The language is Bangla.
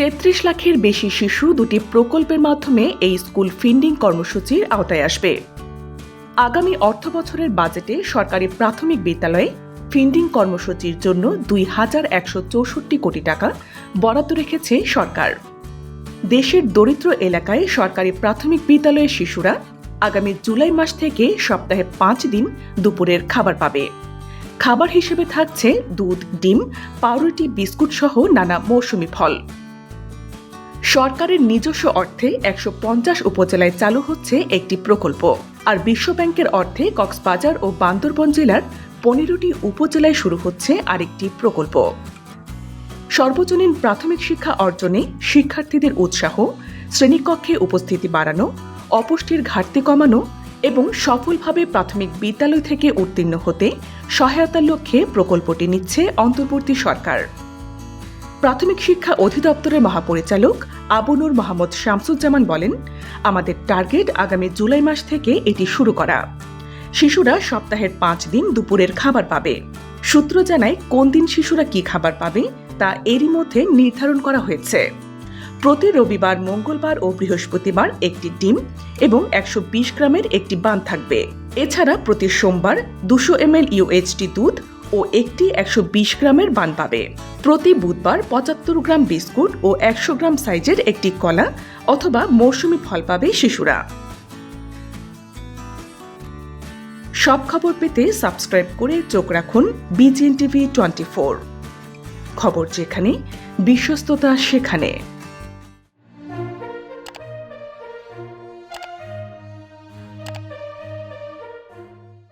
তেত্রিশ লাখের বেশি শিশু দুটি প্রকল্পের মাধ্যমে এই স্কুল ফিন্ডিং কর্মসূচির আওতায় আসবে। আগামী অর্থ বছরের বাজেটে সরকারি প্রাথমিক বিদ্যালয়ে ফিন্ডিং কর্মসূচির জন্য দুই হাজার একশো চৌষট্টি কোটি টাকা বরাদ্দ রেখেছে সরকার। দেশের দরিদ্র এলাকায় সরকারি প্রাথমিক বিদ্যালয়ের শিশুরা আগামী জুলাই মাস থেকে সপ্তাহে পাঁচ দিন দুপুরের খাবার পাবে। খাবার হিসেবে থাকছে দুধ, ডিম, পাউরুটি, বিস্কুট সহ নানা মৌসুমি ফল। সরকারের নিজস্ব অর্থে একশো পঞ্চাশ উপজেলায় চালু হচ্ছে একটি প্রকল্প। আর বিশ্বব্যাংকের অর্থে কক্সবাজার ও বান্দরবন জেলার পনেরোটি উপজেলায় শুরু হচ্ছে আরেকটি প্রকল্প। সর্বজনীন প্রাথমিক শিক্ষা অর্জনে শিক্ষার্থীদের উৎসাহ, শ্রেণীকক্ষে উপস্থিতি বাড়ানো, অপুষ্টির ঘাটতি কমানো এবং সফলভাবে প্রাথমিক বিদ্যালয় থেকে উত্তীর্ণ হতে সহায়তার লক্ষ্যে প্রকল্পটি নিচ্ছে অন্তর্বর্তী সরকার। প্রাথমিক শিক্ষা অধিদপ্তরের মহাপরিচালক আবুনুর মোহাম্মদ শামসুজ্জামান বলেন, আমাদের টার্গেট আগামী জুলাই মাস থেকে এটি শুরু করা। শিশুরা সপ্তাহের পাঁচ দিন দুপুরের খাবার পাবে। সূত্র জানায়, কোন দিন শিশুরা কি খাবার পাবে তা এরই মধ্যে নির্ধারণ করা হয়েছে। প্রতি রবিবার, মঙ্গলবার ও বৃহস্পতিবার একটি ডিম এবং একশো বিশ গ্রামের একটি বান থাকবে। এছাড়া প্রতি সোমবার দুশো এমএল ইউএইচটি দুধ ও একটি একশো বিশ গ্রামের বান পাবে। প্রতি বুধবার পঁচাত্তর গ্রাম বিস্কুট ও একশো গ্রাম সাইজের একটি কলা অথবা মৌসুমি ফল পাবে শিশুরা। সব খবর পেতে সাবস্ক্রাইব করে চোখ রাখুন বিজিএন টিভি টোয়েন্টি খবর যেখানে, বিশ্বস্ততা সেখানে।